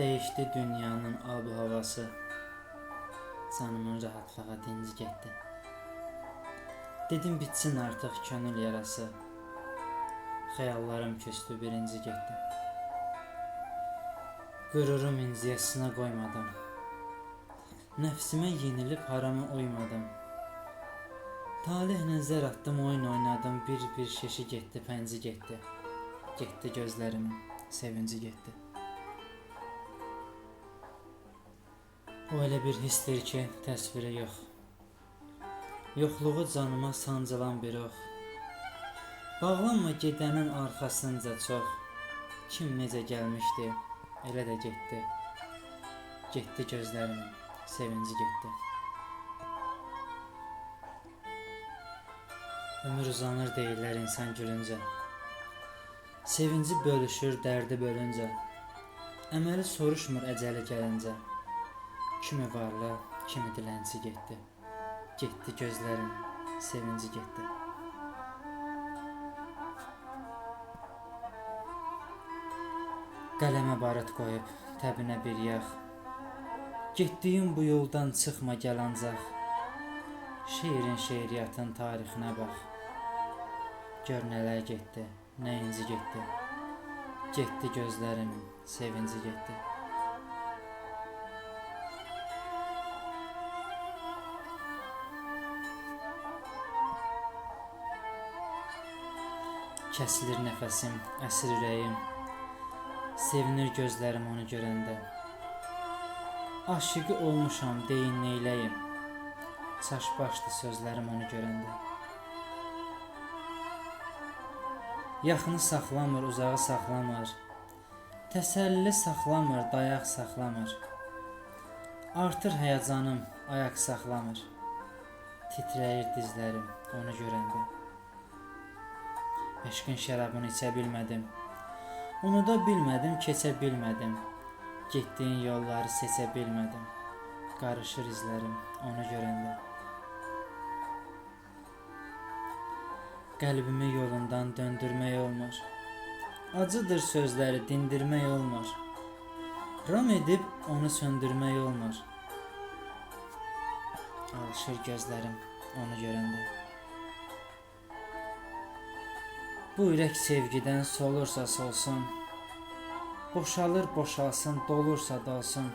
Değişti dünyanın ab havası. Canımın rahatlığa dinci getdi. Dedim bitsin artıq könül yarası. Xəyallarım küstü birinci getdi. Qürurum inciyə sına qoymadım. Nəfsimə yenilib harama uymadım. Talihlə zər atdım, oyun oynadım, bir-bir şeşi getdi, pənci getdi. Getdi gözlərimin sevinci getdi. O elə bir hissdir ki, təsviri yox. Yoxluğu canıma sancılan bir ox. Bağlanma gedənin arxasınca çox. Kim necə gəlmişdi, elə də getdi. Getdi gözlərimin sevinci getdi. Ömür uzanır deyirlər insan gülüncə. Sevinci bölüşür, dərdi bölüncə. Əməli soruşmur əcəli gəlincə. Kimi varlı, kimi dilənçi getdi. Getdi gözlərim, sevinci getdi. Qələmə barıt qoyub, təbinə bir yağ. Getdiyim bu yoldan çıxma gəl ancaq. Şeirin, şeiriyyatın tarixinə bax. Gör nələr getdi, nə inci getdi. Getdi gözlərimin sevinci getdi. Kəsilir nəfəsim, əsir ürəyim. Sevinir gözlərim onu görəndə. Aşıqı olmuşam, deyin neyləyim. Çaş başdı sözlərim onu görəndə. Yaxını saxlamır, uzağı saxlamır. Təsəlli saxlamır, dayaq saxlamır. Artır həyəcanım, ayaq saxlamır. Titrəyir dizlərim onu görəndə. Eşqin şərabını içə bilmədim. Unuda bilmədim, keçə bilmədim. Getdiyin yolları seçə bilmədim. Qarışır izlərim onu görəndə. Qəlbimi yolundan döndürmək olmur. Acıdır sözləri dindirmək olmur. Ram edib onu söndürmək olmur. Alışır gözlərim onu görəndə. Bu ürək sevgidən solursa solsun. Boşalır boşalsın, dolursa dolsun.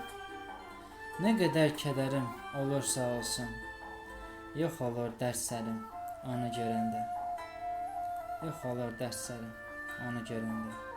Nə qədər kədərim olursa olsun. Yox olur dərs səlim onu görəndə. Yox olur dərs səlim onu görəndə.